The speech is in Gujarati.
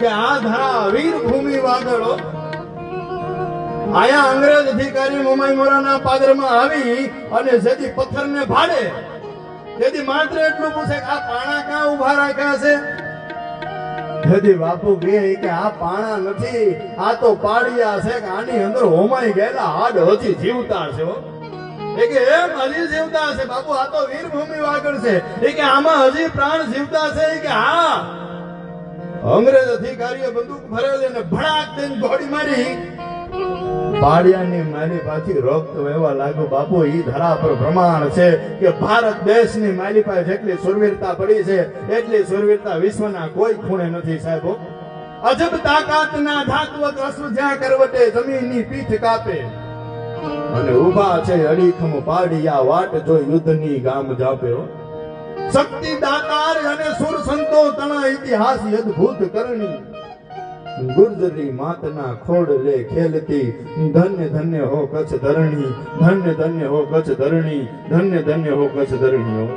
આ બાપુ કે આ પાણા નથી, આ તો પાડિયા છે આની અંદર હોમાઈ ગયેલા હાડ હજી જીવતા છે એ એમ હજી જીવતા છે બાપુ, આ તો વીરભૂમિ વાગડ છે. એ કે આમાં હજી પ્રાણ જીવતા છે કે હા. અંગ્રેજ અધિકારીએ બંદૂક ભરેલી અને ભડાક દઈને ગોળી મારી. પાડિયાની માલી પાછી રક્ત વહેવા લાગ્યું. બાપુ, ઈ ધરા પર પ્રમાણ છે કે ભારત દેશની માલી પાસે જેટલી સુરવીરતા પડી છે, એટલી સુરવીરતા વિશ્વના કોઈ ખૂણે નથી સાહેબો અજબ તાકાતના ધાતવત અશ્વ જ્યાં કરવટે જમીનની પીઠ કાપે. અને ઊભા છે અડીખમ પાડિયા વાટ જોઈ યુદ્ધની ગામ જાપ્યો શક્તિ દાતાર અને સુર ઇતિહાસ અદ્ભુત કરણી. ગુર્જરી માતના ખોડ લે ખેલતી. ધન્ય ધન્ય હો કચ્છ ધરણી. ધન્ય ધન્ય હો કચ્છ ધરણી. ધન્ય ધન્ય હો કચ્છ ધરણી હો